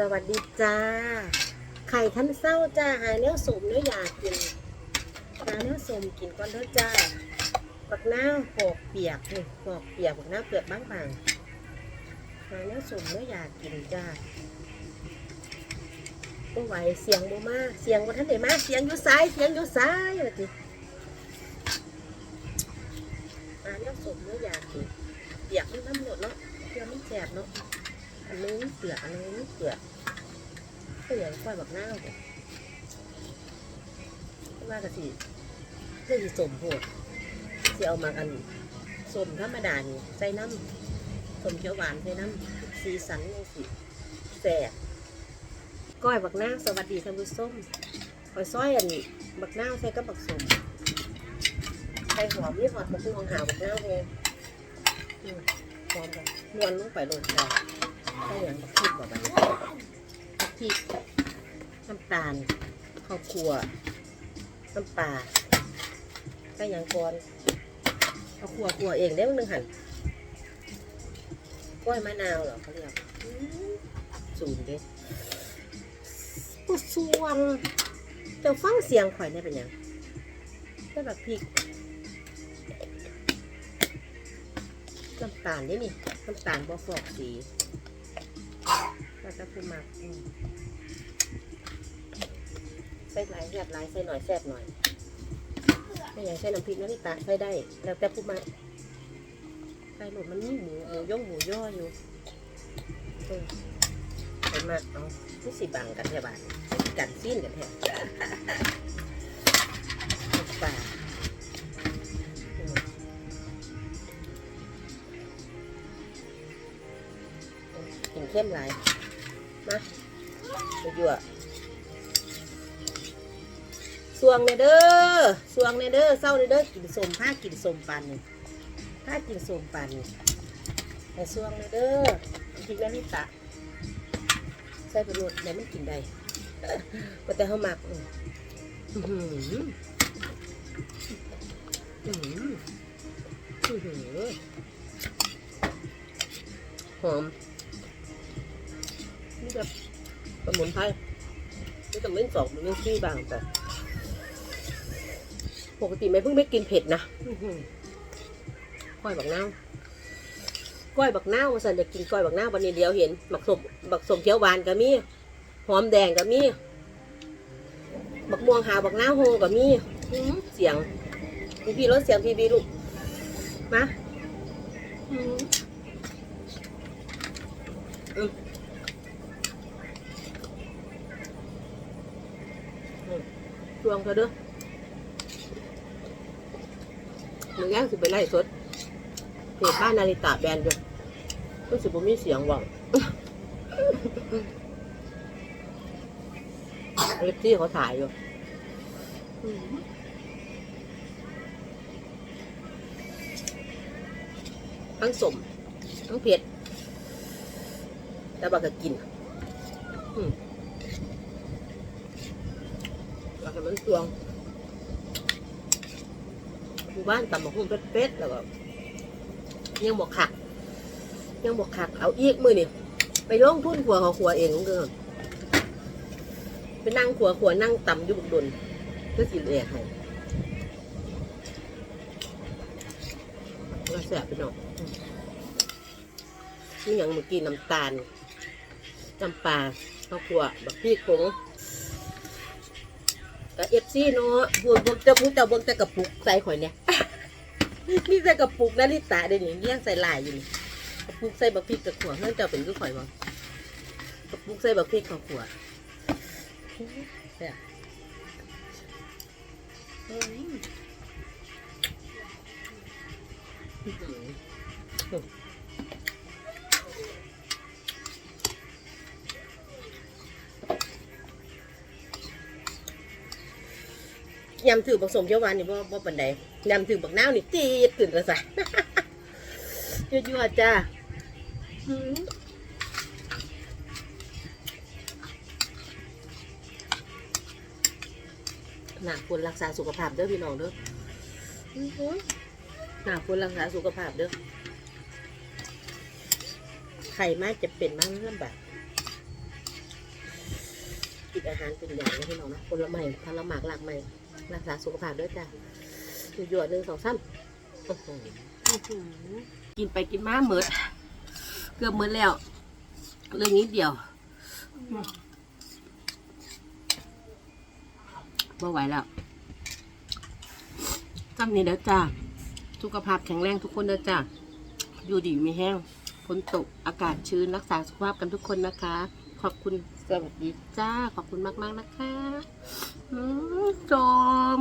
สวัสดีจ้า ไข่ท่านเศร้าจ้าหาเนื้อสมเนื้ออยากกินหาเนื้อสมกินก่อนเด้อจ้าบักหน้าวปอกเปียกนี่ปอกเปียกบักหน้าเปลือกบางๆหาเนื้อสมเนื้ออยากกินจ้าบ่ไหวเสียงบ่มาเสียงบ่ทันได้มาเสียงอยู่ซ้ายเสียงอยู่ซ้ายว่าติหาเนื้อสมเนื้ออยากกินเปียกมันน้ำหมดเนาะเพื่อมันแสบเนาะ อันนี้เปลือกอันนี้เปลือกก็อย่างกล้วยบักหน้าเนี่ยว่ากะสิเพื่อสิสมโพดสิเอามากันสมธรรมดานี่ใส่น้ำสมเขียวหวานใส่น้ำสีสันยังสิแสบก้อยบักหน้าสวัสดีท่านผู้ชมคอยซ้อยอันนี้บักหน้าใส่กับบักสมใส่หอมนี่หอดบักม่วงหาบักหน้าเลยอืมหอมแบบนวลลงไปโรยจ้า ใส่อย่างพริกแบบนี้พริกน้ำตาลข้าวคั่วน้ำปลาใส่อย่างก่อนข้าวคั่วคั่วเองได้มั้งหนึ่งหันกล้วยมะนาวเหรอเขาเรียกสูงเด้ผู้สวงจะฟังเสียงข่อยเนี่ยเป็นยังใส่บักพริกน้ำตาลนี่นี่น้ำตาลบ่ฟอกสี ก็จะคือหมักอืมใส่หลายแซ่บหลายใส่หน่อยแซ่บหน่อยไม่อย่างใส่น้ำพริกน้ำพริกตาใส่ได้ แล้วแต่ผู้มักใส่หมดมันมีหมูหมูย่องหมูย่ออยู่เออใส่มากเอาที่สิบังกันแค่บาทกันซีนกันแท้ปลากินเข้มหลาย มาไปยั่วสวงเนเด้อสวงเนเด้อเศร้าเนเด้อกินสมผ้ากินสมปันนี่ผ้ากินสมปันนี่แต่สวงเนเด้อกินแล้วนี่ตะใส่ประโยชน์ไหนมันกินได้ก็แต่เขาหมักอืมหอม นี่แบบสมุนไพรนี่แต่ไม่สองมันขี้บางแต่ปกติไม่เพิ่งไม่กินเผ็ดนะก้อยบักนาวก้อยบักนาวสันจะกินก้อยบักนาววันนี้เดียวเห็นบักสมบักสมเขียวหวานก็มีหอมแดงก็มีบักม่วงหาวบักนาวโฮก็มีเสียงพี่พี่รถเสียงพี่พี่ลูกมาอื้อหือ ช่วงเธอเด้อหนูย่างสิไปไล่สดเพจบ้านนาริตาแบนด้วยรู้สึกว่ามีเสียงหวังเล็บที่เขาถ่ายอยู่ทั้งสมทั้งเผ็ด แต่บักกิน อืม แล้วก็มันตวงหมู่บ้านตำบักหุ่งเป็ดๆแล้วก็ยังบอกขัก ยังบอกขัก เอาอีกมือนี่ไปลงทุนขัวเขาขัวเองเด้อไปนั่งขัวขัวนั่งตำอยู่บุกดนก็สิเหลกให้ก็แสบไปหน่อยนี่ยังเมื่อกี้น้ำตาลน้ำปลาข้าวขัวบักพริกผง ก็เอฟซีเนาะพวกพวกเจ้าพวกเจ้าเบิ่งแต่กระปุกใส่ข่อยเนี่ย นี่ใส่กระปุกนาฬิตาเดี๋ยวนี้เลี้ยงใส่ลายอยู่นี่กระปุกใส่บักพริกกับขวดเพื่อนเจ้าเป็นคือข่อยบ่กระปุกใส่บักพริกกับขวดแซ่บอืม ยำถือบักสมเขียวหวานนี่บ่บ่ปันใดยำถือบักนาวนี่ตีดตื่นกระใสยั่วๆจ้าหืมหนาควรรักษาสุขภาพเด้อพี่น้องเด้อหือหนาควรรักษาสุขภาพเด้อไข่มากจะเป็นมากลำบากอาหารเป็นอย่างนะพี่น้องนะผลไม้ผลหมากหลากไม้ รักษาสุขภาพด้วยจ้ะหยดหนึ่งสองสามกินไปกินมาเหมิดเกือบเหมิดแล้ว เรื่องนี้เดียวไม่ไหวแล้วจำนี้เด้อจ้าสุขภาพแข็งแรงทุกคนเด้อจ้าอยู่ดีมีแห้งฝนตกอากาศชื้นรักษาสุขภาพกันทุกคนนะคะ ขอบคุณสวัสดีจ้า ขอบคุณมาก ๆ นะคะอืมจม